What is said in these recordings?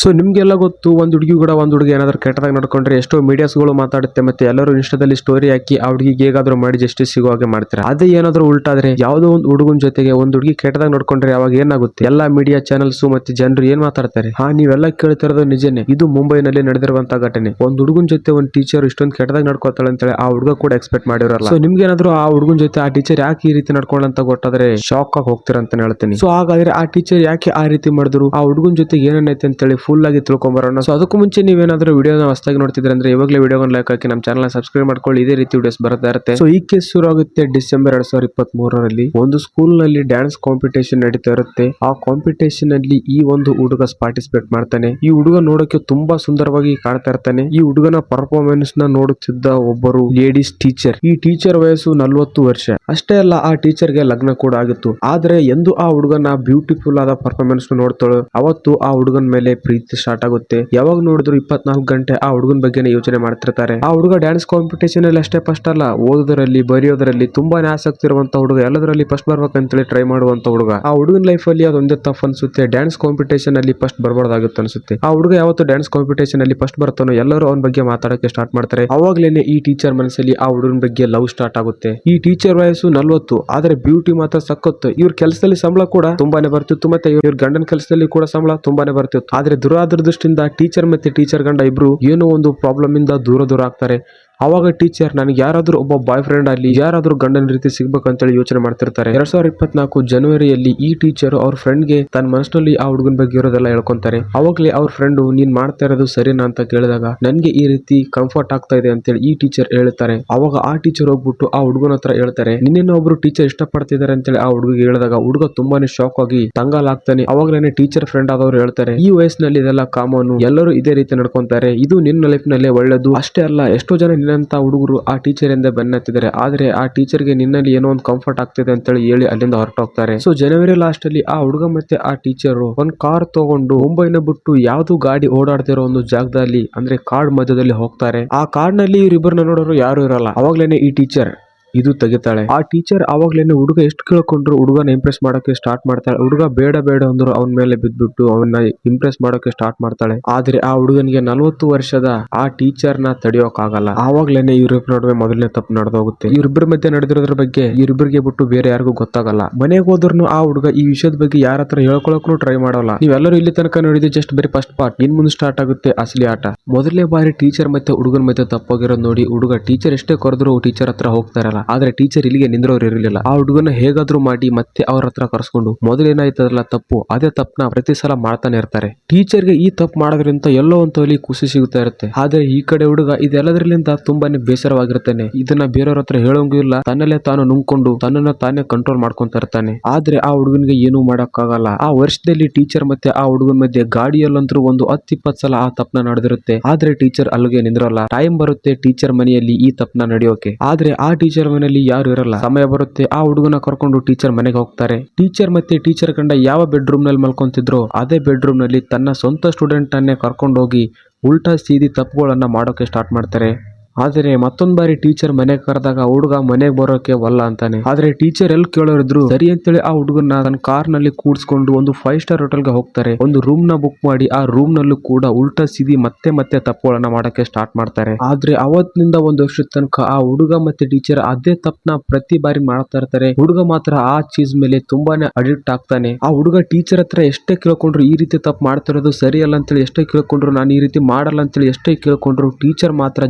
So ನಿಮಗೆಲ್ಲ ಗೊತ್ತು, ಒಂದು ಹುಡುಗಿ ಕೂಡ ಒಂದು ಹುಡುಗಿ ಏನಾದರೂ ಕೆಟ್ಟದಾಗ ನಡ್ಕೊಂಡ್ರೆ ಎಷ್ಟೋ ಮೀಡಿಯಾಸ್ಗಳು ಮಾತಾಡುತ್ತೆ ಮತ್ತೆ ಎಲ್ಲರೂ ಇನ್ಸ್ಟಾದಲ್ಲಿ ಸ್ಟೋರಿ ಹಾಕಿ ಆ ಹುಡುಗಿಗೆ ಹೇಗಾದರೂ ಮಾಡಿ ಜಸ್ಟಿಸ್ ಸಿಗೋ ಹಾಗೆ ಮಾಡ್ತಾರೆ? ಅದೇ ಏನಾದರೂ ಉಲ್ಟಾದ್ರೆ ಯಾವುದೋ ಒಂದು ಹುಡುಗನ ಜೊತೆಗೆ ಒಂದು ಹುಡುಗಿ ಕೆಟ್ಟದಾಗ ನಡ್ಕೊಂಡ್ರೆ ಅವಾಗ ಏನಾಗುತ್ತೆ? ಎಲ್ಲಾ ಮೀಡಿಯಾ ಚಾನಲ್ಸ್ ಮತ್ತೆ ಜನರು ಏನು ಮಾತಾಡ್ತಾರೆ? ಹಾ, ನೀವೆಲ್ಲ ಕೇಳ್ತಿರೋದು ನಿಜನೇ. ಇದು ಮುಂಬೈನಲ್ಲಿ ನಡೆದಿರುವಂತಹ ಘಟನೆ. ಒಂದು ಹುಡುಗನ ಜೊತೆ ಒಂದು ಟೀಚರ್ ಇಷ್ಟೊಂದು ಕೆಟ್ಟದಾಗ ನಡ್ಕೋತಾಳೆ ಅಂತೇಳಿ ಆ ಹುಡುಗ ಕೂಡ ಎಕ್ಸ್ಪೆಕ್ಟ್ ಮಾಡಿರಲ್ಲ ಸೊ ನಿಮ್ಗೆ ಏನಾದ್ರು ಆ ಹುಡುಗನ ಜೊತೆ ಆ ಟೀಚರ್ ಯಾಕೆ ಈ ರೀತಿ ನಡ್ಕೊಳ್ಳಂತ ಗೊತ್ತಾದ್ರೆ ಶಾಕ್ ಆಗಿ ಹೋಗ್ತೀರಾ ಅಂತ ಹೇಳ್ತೀನಿ. ಸೊ ಹಾಗಾದ್ರೆ ಆ ಟೀಚರ್ ಯಾಕೆ ಆ ರೀತಿ ಮಾಡಿದ್ರು? ಆ ಹುಡುಗನ ಜೊತೆ ಏನೇನೈತೆ ಅಂತೇಳಿ ಫುಲ್ ಆಗಿ ತಿಳ್ಕೊಂಬರೋಣ. ಸೊ ಅದಕ್ಕೂ ಮುಂಚೆ ನೀವೇನಾದರೂ ವಿಡಿಯೋನ ಹೊಸದಾಗಿ ನೋಡ್ತಿದ್ರೆ ಅಂದ್ರೆ ಇವಾಗಲೇ ವಿಡಿಯೋನ ಲೈಕ್ ಹಾಕಿ ನಮ್ಮ ಚಾನಲ್ ಸಬ್ಸ್ಕ್ರೈಬ್ ಮಾಡ್ಕೊಳ್ಳಿ. ಇದೇ ರೀತಿ ವಿಡಿಯೋಸ್ ಬರ್ತಾ ಇರುತ್ತೆ. ಸೊ ಈ ಕೇಸ್ ಶುರು ಆಗುತ್ತೆ ಡಿಸೆಂಬರ್ ಎರಡ್ ಸಾವಿರದ ಇಪ್ಪತ್ತ್ ಮೂರರಲ್ಲಿ ಒಂದು ಸ್ಕೂಲ್ನಲ್ಲಿ ಡ್ಯಾನ್ಸ್ ಕಾಂಪಿಟೇಷನ್ ನಡೀತಾ ಇರುತ್ತೆ. ಆ ಕಾಂಪಿಟೇಷನ್ ಅಲ್ಲಿ ಈ ಒಂದು ಹುಡುಗ ಪಾರ್ಟಿಸಿಪೇಟ್ ಮಾಡ್ತಾನೆ. ಈ ಹುಡುಗ ನೋಡೋಕೆ ತುಂಬಾ ಸುಂದರವಾಗಿ ಕಾಣ್ತಾ ಇರ್ತಾನೆ. ಈ ಹುಡುಗನ ಪರ್ಫಾರ್ಮೆನ್ಸ್ನ ನೋಡುತ್ತಿದ್ದ ಒಬ್ಬರು ಲೇಡೀಸ್ ಟೀಚರ್ ಈ ಟೀಚರ್ ವಯಸ್ಸು ನಲ್ವತ್ತು ವರ್ಷ. ಅಷ್ಟೇ ಅಲ್ಲ, ಆ ಟೀಚರ್ಗೆ ಲಗ್ನ ಕೂಡ ಆಗಿತ್ತು. ಆದ್ರೆ, ಎಂದು ಆ ಹುಡುಗನ ಬ್ಯೂಟಿಫುಲ್ ಆದ ಪರ್ಫಾರ್ಮೆನ್ಸ್ ನೋಡ್ತಾಳೆ. ಅವತ್ತು ಆ ಹುಡುಗನ ಮೇಲೆ ಪ್ರೀತಿ ಸ್ಟಾರ್ಟ್ ಆಗುತ್ತೆ. ಯಾವಾಗ ನೋಡಿದ್ರು ಇಪ್ಪತ್ನಾಲ್ಕು ಗಂಟೆ ಆ ಹುಡುಗನ ಬಗ್ಗೆನೇ ಯೋಚನೆ ಮಾಡ್ತಿರ್ತಾರೆ. ಆ ಹುಡುಗ ಡ್ಯಾನ್ಸ್ ಕಾಂಪಿಟೇಷನ್ ಅಲ್ಲಿ ಅಷ್ಟೇ ಫಸ್ಟ್ ಅಲ್ಲ, ಓದೋದ್ರಲ್ಲಿ, ಬರೆಯೋದ್ರಲ್ಲಿ ತುಂಬಾನೇ ಆಸಕ್ತಿ ಇರುವಂತ ಹುಡುಗ, ಎಲ್ಲದರಲ್ಲಿ ಫಸ್ಟ್ ಬರ್ಬೇಕಂತೇಳಿ ಟ್ರೈ ಮಾಡುವಂತ ಹುಡುಗ. ಆ ಹುಡುಗನ ಲೈಫ್ ಅಲ್ಲಿ ಅದೊಂದೇ ತಫ್ ಅನ್ಸುತ್ತೆ. ಡ್ಯಾನ್ಸ್ ಕಾಂಪಿಟೇಷನ್ ಅಲ್ಲಿ ಫಸ್ಟ್ ಬರಬಾರ್ದಾಗುತ್ತೆ ಅನ್ಸುತ್ತೆ. ಆ ಹುಡುಗ ಯಾವತ್ತು ಡ್ಯಾನ್ಸ್ ಕಾಂಪಿಟೇಷನ್ ಅಲ್ಲಿ ಫಸ್ಟ್ ಬರ್ತಾನೋ ಎಲ್ಲರೂ ಅವನ ಬಗ್ಗೆ ಮಾತಾಡಕ್ಕೆ ಸ್ಟಾರ್ಟ್ ಮಾಡ್ತಾರೆ. ಅವಾಗ್ಲೇನೆ ಈ ಟೀಚರ್ ಮನಸ್ಸಲ್ಲಿ ಆ ಹುಡುಗನ ಬಗ್ಗೆ ಲವ್ ಸ್ಟಾರ್ಟ್ ಆಗುತ್ತೆ. ಈ ಟೀಚರ್ ವಯಸ್ಸು ನಲ್ವತ್ತು, ಆದ್ರೆ ಬ್ಯೂಟಿ ಮಾತ್ರ ಸಕ್ಕತ್ತು ಇವ್ರ ಕೆಲಸದಲ್ಲಿ ಸಂಬಳ ಕೂಡ ತುಂಬಾನೇ ಬರ್ತಿತ್ತು, ಮತ್ತೆ ಇವ್ರ ಗಂಡನ ಕೆಲಸದಲ್ಲಿ ಕೂಡ ಸಂಬಳ ತುಂಬಾನೇ ಬರ್ತಿತ್ತು. ಆದ್ರೆ ದುರಾದೃಷ್ಟದಿಂದ ಟೀಚರ್ ಮತ್ತೆ ಟೀಚರ್ ಗಂಡ ಇಬ್ರು ಏನೋ ಒಂದು ಪ್ರಾಬ್ಲಮ್ ಇಂದ ದೂರ ದೂರ ಆಗ್ತಾರೆ. ಅವಾಗ ಟೀಚರ್ ನನಗೆ ಯಾರಾದರೂ ಒಬ್ಬ ಬಾಯ್ ಫ್ರೆಂಡ್ ಅಲ್ಲಿ ಯಾರಾದರೂ ಗಂಡನ ರೀತಿ ಸಿಗ್ಬೇಕಂತೇಳಿ ಯೋಚನೆ ಮಾಡ್ತಿರ್ತಾರೆ. ಎರಡ್ ಸಾವಿರದ ಇಪ್ಪತ್ನಾಲ್ಕು ಜನವರಿಯಲ್ಲಿ ಈ ಟೀಚರ್ ಅವ್ರ ಫ್ರೆಂಡ್ಗೆ ತನ್ನ ಮನಸ್ಸಿನಲ್ಲಿ ಆ ಹುಡುಗನ ಬಗ್ಗೆ ಇರೋದೆಲ್ಲ ಹೇಳ್ಕೊಂತಾರೆ. ಅವಾಗಲೇ ಅವ್ರ ಫ್ರೆಂಡ್ ನೀನ್ ಮಾಡ್ತಾ ಇರೋದು ಸರಿನಾ? ಅಂತ ಕೇಳಿದಾಗ, ನನಗೆ ಈ ರೀತಿ ಕಂಫರ್ಟ್ ಆಗ್ತಾ ಇದೆ ಅಂತೇಳಿ ಈ ಟೀಚರ್ ಹೇಳ್ತಾರೆ. ಅವಾಗ ಆ ಟೀಚರ್ ಹೋಗ್ಬಿಟ್ಟು ಆ ಹುಡುಗನ ಹತ್ರ ಹೇಳ್ತಾರೆ, ನಿನ್ನೇನೋ ಒಬ್ರು ಟೀಚರ್ ಇಷ್ಟಪಡ್ತಿದ್ದಾರೆ ಅಂತೇಳಿ ಆ ಹುಡುಗಿಗೆ ಹೇಳಿದಾಗ, ಹುಡುಗ ತುಂಬಾನೇ ಶಾಕ್ ಆಗಿ ತಂಗಾಲಾಗ್ತಾನೆ ಅವಾಗ್ಲೇನೆ ಟೀಚರ್ ಫ್ರೆಂಡ್ ಆದವರು ಹೇಳ್ತಾರೆ, ಈ ವಯಸ್ಸಿನಲ್ಲಿ ಇದೆಲ್ಲ ಕಾಮನ್ ಎಲ್ಲರೂ ಇದೇ ರೀತಿ ನಡ್ಕೊಂತಾರೆ. ಇದು ನಿನ್ನ ಲೈಫ್ ನಲ್ಲೇ ಒಳ್ಳೇದು. ಅಷ್ಟೇ ಅಲ್ಲ, ಎಷ್ಟೋ ಜನ ನಿನ್ನಂತ ಹುಡುಗರು ಆ ಟೀಚರ್ ಇಂದ ಬೆನ್ನತ್ತಿದ್ದಾರೆ. ಆದ್ರೆ ಆ ಟೀಚರ್ಗೆ ನಿನ್ನಲ್ಲಿ ಏನೋ ಒಂದು ಕಂಫರ್ಟ್ ಆಗ್ತಿದೆ ಅಂತ ಹೇಳಿ ಅಲ್ಲಿಂದ ಹೊರಟೋಗ್ತಾರೆ. ಸೊ ಜನವರಿ ಲಾಸ್ಟ್ ಅಲ್ಲಿ ಆ ಹುಡುಗ ಮತ್ತೆ ಆ ಟೀಚರ್ ಒಂದು ಕಾರ್ ತಗೊಂಡು ಮುಂಬೈನ ಬಿಟ್ಟು ಯಾವ್ದು ಗಾಡಿ ಓಡಾಡ್ತಿರೋ ಒಂದು ಜಾಗದಲ್ಲಿ, ಅಂದ್ರೆ ಕಾಡ್ ಮಧ್ಯದಲ್ಲಿ ಹೋಗ್ತಾರೆ. ಆ ಕಾಡ್ನಲ್ಲಿ ಇವರಿಬ್ಬರನ್ನ ನೋಡೋರು ಯಾರು ಇರಲ್ಲ. ಅವಾಗ್ಲೇನೆ ಈ ಟೀಚರ್ ಇದು ತೆಗಿತಾಳೆ. ಆ ಟೀಚರ್ ಅವಾಗ್ಲೇನೆ ಹುಡುಗ ಎಷ್ಟು ಕೇಳ್ಕೊಂಡ್ರು ಹುಡುಗನ ಇಂಪ್ರೆಸ್ ಮಾಡೋಕೆ ಸ್ಟಾರ್ಟ್ ಮಾಡ್ತಾಳೆ. ಹುಡುಗ ಬೇಡ ಬೇಡ ಅಂದ್ರು ಅವನ ಮೇಲೆ ಬಿದ್ದ್ಬಿಟ್ಟು ಅವನ್ನ ಇಂಪ್ರೆಸ್ ಮಾಡೋಕೆ ಸ್ಟಾರ್ಟ್ ಮಾಡ್ತಾಳೆ. ಆದ್ರೆ ಆ ಹುಡುಗನಿಗೆ ನಲವತ್ತು ವರ್ಷದ ಆ ಟೀಚರ್ನ ತಡೆಯೋಕಾಗಲ್ಲ. ಆವಾಗ್ಲೇನೆ ಇವ್ರಿಬ್ರ ನಡುವೆ ಮೊದಲನೇ ತಪ್ಪು ನಡೆದೋಗುತ್ತೆ. ಇವ್ರಿಬ್ರ ಮಧ್ಯೆ ನಡೆದಿರೋದ್ರ ಬಗ್ಗೆ ಇವ್ರಿಬ್ರಿಗೆ ಬಿಟ್ಟು ಬೇರೆ ಯಾರಿಗೂ ಗೊತ್ತಾಗಲ್ಲ. ಮನೆಗೆ ಹೋದ್ರು ಆ ಹುಡುಗ ಈ ವಿಷಯದ ಬಗ್ಗೆ ಯಾರ ಹತ್ರ ಹೇಳ್ಕೊಳಕ್ನು ಟ್ರೈ ಮಾಡೋಲ್ಲ. ನೀವೆಲ್ಲರೂ ಇಲ್ಲಿ ತನಕ ನೋಡಿದ್ರೆ ಜಸ್ಟ್ ಬರೀ ಫಸ್ಟ್ ಪಾರ್ಟ್ ಇನ್ ಮುಂದೆ ಸ್ಟಾರ್ಟ್ ಆಗುತ್ತೆ ಅಸಲಿ ಆಟ. ಮೊದಲನೇ ಬಾರಿ ಟೀಚರ್ ಮತ್ತೆ ಹುಡುಗನ ಮಧ್ಯೆ ತಪ್ಪೋಗಿರೋದು ನೋಡಿ ಹುಡುಗ ಟೀಚರ್ ಎಷ್ಟೇ ಕರೆದ್ರು ಟೀಚರ್ ಹತ್ರ ಹೋಗ್ತಾರಲ್ಲ ಆದ್ರೆ ಟೀಚರ್ ಇಲ್ಲಿಗೆ ನಿಂದ್ರೋರು ಇರಲಿಲ್ಲ. ಆ ಹುಡುಗನ ಹೇಗಾದ್ರೂ ಮಾಡಿ ಮತ್ತೆ ಅವ್ರ ಹತ್ರ ಕರ್ಸ್ಕೊಂಡು ಮೊದಲೇನಾಯ್ತದಲ್ಲ ತಪ್ಪು, ಅದೇ ತಪ್ಪನ ಪ್ರತಿ ಸಲ ಮಾಡ್ತಾನೆ ಇರ್ತಾರೆ. ಟೀಚರ್ಗೆ ಈ ತಪ್ಪು ಮಾಡೋದ್ರಿಂದ ಎಲ್ಲೋ ಒಂದು ಅಲ್ಲಿ ಖುಷಿ ಸಿಗುತ್ತಾ ಇರುತ್ತೆ. ಆದ್ರೆ ಈ ಕಡೆ ಹುಡುಗ ಇದೆಲ್ಲದ್ರಲ್ಲಿಂದ ತುಂಬಾನೇ ಬೇಸರವಾಗಿರ್ತಾನೆ. ಇದನ್ನ ಬೇರೆಯವ್ರ ಹತ್ರ ಹೇಳೋಂಗಿಲ್ಲ ತನ್ನಲ್ಲೇ ತಾನು ನುಂಗ್ಕೊಂಡು ತನ್ನನ್ನ ತಾನೇ ಕಂಟ್ರೋಲ್ ಮಾಡ್ಕೊಂತ ಇರ್ತಾನೆ. ಆದ್ರೆ ಆ ಹುಡುಗನಿಗೆ ಏನು ಮಾಡಕ್ಕಾಗಲ್ಲ. ಆ ವರ್ಷದಲ್ಲಿ ಟೀಚರ್ ಮತ್ತೆ ಆ ಹುಡುಗನ ಮಧ್ಯೆ ಗಾಡಿಯಲ್ಲಂತರೂ ಒಂದು ಹತ್ತು ಇಪ್ಪತ್ತು ಸಲ ಆ ತಪ್ಪನ ನಡೆದಿರುತ್ತೆ. ಆದ್ರೆ ಟೀಚರ್ ಅಲ್ಲಿಗೆ ನಿಂದ್ರಲ್ಲ. ಟೈಮ್ ಬರುತ್ತೆ ಟೀಚರ್ ಮನೆಯಲ್ಲಿ ಈ ತಪ್ಪನ ನಡೆಯೋಕೆ. ಆದ್ರೆ ಆ ಟೀಚರ್ ಮನೆಯಲ್ಲಿ ಯಾರು ಇರಲ್ಲ. ಸಮಯ ಬರುತ್ತೆ, ಆ ಹುಡುಗನ ಕರ್ಕೊಂಡು ಟೀಚರ್ ಮನೆಗೆ ಹೋಗ್ತಾರೆ. ಟೀಚರ್ ಮತ್ತೆ ಟೀಚರ್ ಕಂಡ ಯಾವ ಬೆಡ್ರೂಮ್ನಲ್ಲಿ ಮಲ್ಕೊಂತಿದ್ರು, ಅದೇ ಬೆಡ್ರೂಮ್ನಲ್ಲಿ ತನ್ನ ಸ್ವಂತ ಸ್ಟೂಡೆಂಟ್ ಅನ್ನೇ ಕರ್ಕೊಂಡು ಹೋಗಿ ಉಲ್ಟಾ ಸೀದಿ ತಪ್ಪುಗಳನ್ನ ಮಾಡೋಕೆ ಸ್ಟಾರ್ಟ್ ಮಾಡ್ತಾರೆ. ಆದರೆ ಮತ್ತೊಂದ್ ಬಾರಿ ಟೀಚರ್ ಮನೆಗೆ ಕರೆದಾಗ, ಹುಡುಗ ಮನೆಗೆ ಬರೋಕೆ ವಲ್ಲ ಅಂತಾನೆ. ಆದ್ರೆ ಟೀಚರ್ ಎಲ್ಲಿ ಕೇಳೋರಿದ್ರು, ಸರಿ ಅಂತೇಳಿ ಆ ಹುಡುಗನ ತನ್ನ ಕಾರ್ನಲ್ಲಿ ಕೂಡ್ಸ್ಕೊಂಡು ಒಂದು ಫೈವ್ ಸ್ಟಾರ್ ಹೋಟೆಲ್ಗೆ ಹೋಗ್ತಾರೆ. ಒಂದು ರೂಮ್ನ ಬುಕ್ ಮಾಡಿ, ಆ ರೂಮ್ ನಲ್ಲೂ ಕೂಡ ಉಲ್ಟಾ ಸೀದಿ ಮತ್ತೆ ಮತ್ತೆ ತಪ್ಪುಗಳನ್ನ ಮಾಡಕ್ಕೆ ಸ್ಟಾರ್ಟ್ ಮಾಡ್ತಾರೆ. ಆದ್ರೆ ಅವತ್ತಿನಿಂದ ಒಂದು ವರ್ಷದ ತನಕ ಆ ಹುಡುಗ ಮತ್ತೆ ಟೀಚರ್ ಅದೇ ತಪ್ಪನ ಪ್ರತಿ ಬಾರಿ ಮಾಡ್ತಾ ಇರ್ತಾರೆ. ಹುಡುಗ ಮಾತ್ರ ಆ ಚೀಸ್ ಮೇಲೆ ತುಂಬಾನೇ ಅಡಿಕ್ಟ್ ಆಗ್ತಾನೆ. ಆ ಹುಡುಗ ಟೀಚರ್ ಹತ್ರ ಎಷ್ಟೇ ಕೇಳ್ಕೊಂಡ್ರು ಈ ರೀತಿ ತಪ್ಪು ಮಾಡ್ತಿರೋದು ಸರಿಯಲ್ಲ ಅಂತೇಳಿ ಎಷ್ಟೇ ಕೇಳ್ಕೊಂಡ್ರು ನಾನು ಈ ರೀತಿ ಮಾಡಲ್ಲ ಅಂತೇಳಿ ಎಷ್ಟೇ ಕೇಳ್ಕೊಂಡ್ರು, ಟೀಚರ್ ಮಾತ್ರ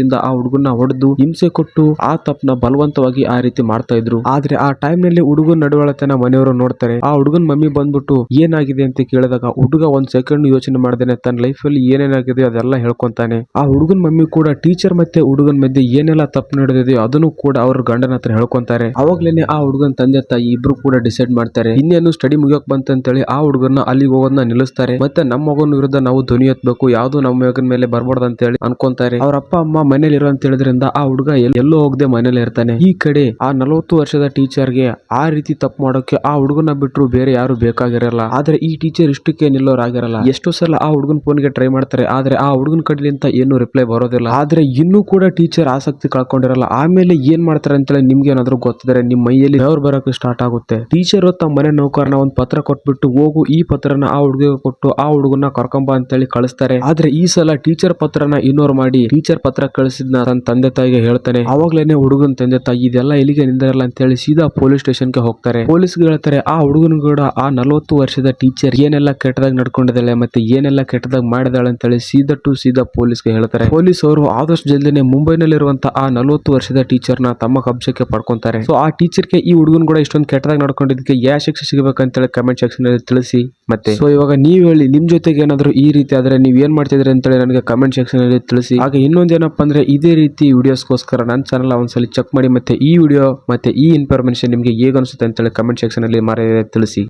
ಜಬರ್ದಸ್ತಿಯಿಂದ ಆ ಹುಡುಗನ್ನ ಹೊಡೆದು ಹಿಂಸೆ ಕೊಟ್ಟು ಆ ತಪ್ಪನ್ನ ಬಲವಂತವಾಗಿ ಆ ರೀತಿ ಮಾಡ್ತಾ ಇದ್ರು. ಆದ್ರೆ ಆ ಟೈಮ್ನಲ್ಲಿ ಹುಡುಗನ ನಡುವಳತನ ಮನೆಯವರು ನೋಡ್ತಾರೆ. ಆ ಹುಡುಗನ್ ಮಮ್ಮಿ ಬಂದ್ಬಿಟ್ಟು ಏನಾಗಿದೆ ಅಂತ ಕೇಳಿದಾಗ ಹುಡುಗ ಒಂದ್ ಸೆಕೆಂಡ್ ಯೋಚನೆ ಮಾಡ್ದೇನೆ, ತನ್ನ ಲೈಫ್ ಅಲ್ಲಿ ಏನೇನಾಗಿದೆ ಅದೆಲ್ಲ ಹೇಳ್ಕೊಂತಾನೆ. ಆ ಹುಡುಗನ್ ಮಮ್ಮಿ ಕೂಡ ಟೀಚರ್ ಮತ್ತೆ ಹುಡುಗನ ಮಧ್ಯೆ ಏನೆಲ್ಲ ತಪ್ಪು ನಡೆದಿದೆಯೋ ಅದನ್ನು ಕೂಡ ಅವ್ರ ಗಂಡನ ಹತ್ರ ಹೇಳ್ಕೊಂತಾರೆ. ಅವಾಗ್ಲೇನೆ ಆ ಹುಡುಗನ ತಂದೆ, ತಾಯಿ ಇಬ್ರು ಕೂಡ ಡಿಸೈಡ್ ಮಾಡ್ತಾರೆ. ಇನ್ನೇನು ಸ್ಟಡಿ ಮುಗಿಯೋಕ್ ಬಂತಂತೇಳಿ ಆ ಹುಡುಗನ ಅಲ್ಲಿಗೆ ಹೋಗೋದನ್ನ ನಿಲ್ಲಿಸ್ತಾರೆ. ಮತ್ತೆ ನಮ್ಮ ಮಗನ ವಿರುದ್ಧ ನಾವು ಧ್ವನಿ ಎತ್ತಬೇಕು ಯಾವ್ದು ನಮ್ಮ ಮಗನ ಮೇಲೆ ಬರಬಾರ್ದು ಅಂತ ಹೇಳಿ ಅನ್ಕೊಂತಾರೆ. ಅವ್ರ ಅಪ್ಪ, ಅಮ್ಮ ಮನೇಲಿ ಇರೋ ಅಂತ ಹೇಳಿದ್ರಿಂದ ಆ ಹುಡುಗ ಎಲ್- ಎಲ್ಲೋ ಹೋಗದೆ ಮನೇಲಿ ಇರ್ತಾನೆ. ಈ ಕಡೆ ಆ ನಲವತ್ತು ವರ್ಷದ ಟೀಚರ್ಗೆ ಆ ರೀತಿ ತಪ್ಪು ಮಾಡೋಕೆ ಆ ಹುಡುಗನ ಬಿಟ್ಟರು ಬೇರೆ ಯಾರು ಬೇಕಾಗಿರಲ್ಲ. ಆದ್ರೆ ಈ ಟೀಚರ್ ಇಷ್ಟಕ್ಕೆ ನಿಲ್ಲೋರಾಗಿರಲ್ಲ ಎಷ್ಟೋ ಸಲ ಆ ಹುಡುಗನ ಫೋನ್ಗೆ ಟ್ರೈ ಮಾಡ್ತಾರೆ, ಆದ್ರೆ ಆ ಹುಡುಗನ ಕಡೆಲಿಂತ ಏನು ರಿಪ್ಲೈ ಬರೋದಿಲ್ಲ. ಆದ್ರೆ ಇನ್ನೂ ಕೂಡ ಟೀಚರ್ ಆಸಕ್ತಿ ಕಳ್ಕೊಂಡಿರಲ್ಲ. ಆಮೇಲೆ ಏನ್ ಮಾಡ್ತಾರೆ ಅಂತೇಳಿ ನಿಮ್ಗೆ ಏನಾದ್ರು ಗೊತ್ತಿದ್ರೆ ನಿಮ್ಮ ಮೈಯಲ್ಲಿ ಬೆವರು ಬರೋಕೆ ಸ್ಟಾರ್ಟ್ ಆಗುತ್ತೆ. ಟೀಚರ್ ತಮ್ಮ ಮನೆ ನೌಕರನ ಒಂದು ಪತ್ರ ಕೊಟ್ಬಿಟ್ಟು, ಹೋಗು ಈ ಪತ್ರನ ಆ ಹುಡುಗಿಗೆ ಕೊಟ್ಟು ಆ ಹುಡುಗನ ಕರ್ಕೊಂಬ ಅಂತೇಳಿ ಕಳಿಸ್ತಾರೆ. ಆದ್ರೆ ಈ ಸಲ ಟೀಚರ್ ಪತ್ರನ ಇಗ್ನೋರ್ ಮಾಡಿ ಟೀಚರ್ ಪತ್ರ ಕಳಿಸಿದ್ನ ತನ್ನ ತಂದೆ ತಾಯಿಗೆ ಹೇಳ್ತಾನೆ, ಅವಾಗ್ಲೇನೆ ಹುಡುಗನ ತಂದೆ ತಾಯಿ ಇದೆಲ್ಲ ಇಲ್ಲಿಗೆ ನಿಂದಿರಲ್ಲ? ಅಂತೇಳಿ ಸೀದಾ ಪೊಲೀಸ್ ಸ್ಟೇಷನ್ಗೆ ಹೋಗ್ತಾರೆ. ಪೊಲೀಸ್ ಹೇಳ್ತಾರೆ, ಆ ಹುಡುಗನ ಕೂಡ ಆ ನಲವತ್ತು ವರ್ಷದ ಟೀಚರ್, ಏನೆಲ್ಲ ಕೆಟ್ಟದಾಗ ನಡ್ಕೊಂಡಿದ್ದಾಳೆ ಮತ್ತೆ ಏನೆಲ್ಲ ಕೆಟ್ಟದಾಗ ಮಾಡಿದಾಳೆ? ಅಂತ ಹೇಳಿ ಸೀದಾ ಟು ಸೀದಾ ಪೊಲೀಸ್ಗೆ ಹೇಳ್ತಾರೆ. ಪೊಲೀಸ್ ಅವರು ಆದಷ್ಟು ಜಲ್ದಿನೇ ಮುಂಬೈನಲ್ಲಿರುವಂತಹ ಆ ನಲವತ್ತು ವರ್ಷದ ಟೀಚರ್ನ ತಮ್ಮ ಕಬ್ಜಕ್ಕೆ ಪಡ್ಕೊಂತಾರೆ. ಸೊ ಆ ಟೀಚರ್ಗೆ ಈ ಹುಡುಗನ್ ಕೂಡ ಇಷ್ಟೊಂದು ಕೆಟ್ಟದಾಗ ನಡ್ಕೊಂಡಿದ್ದಕ್ಕೆ ಯಾವ ಶಿಕ್ಷೆ ಸಿಗಬೇಕಂತೇಳಿ ಕಮೆಂಟ್ ಸೆಕ್ಷನ್ ಅಲ್ಲಿ ತಿಳಿಸಿ ಮತ್ತೆ. ಸೊ ಇವಾಗ ನೀವು ಹೇಳಿ, ನಿಮ್ ಜೊತೆಗೆ ಏನಾದ್ರು ಈ ರೀತಿ ಆದ್ರೆ ನೀವ್ ಏನ್ ಮಾಡ್ತಿದ್ರಿ ಅಂತೇಳಿ ನನಗೆ ಕಮೆಂಟ್ ಸೆಕ್ಷನ್ ಅಲ್ಲಿ ತಿಳಿಸಿ. ಹಾಗೆ ಇನ್ನೊಂದೇನಪ್ಪ ಅಂದ್ರೆ ಇದೇ ರೀತಿ ವೀಡಿಯೋಸ್ಗೋಸ್ಕರ ನನ್ನ ಚಾನಲ್ ಒಂದ್ಸಲಿ ಚೆಕ್ ಮಾಡಿ ಮತ್ತೆ ಈ ವಿಡಿಯೋ ಮತ್ತೆ ಈ ಇನ್ಫಾರ್ಮೇಷನ್ ನಿಮಗೆ ಹೇಗೆ ಅನಿಸುತ್ತೆ ಅಂತೇಳಿ ಕಮೆಂಟ್ ಸೆಕ್ಷನ್ ಅಲ್ಲಿ ಮಾರ ತಿಳಿಸಿ.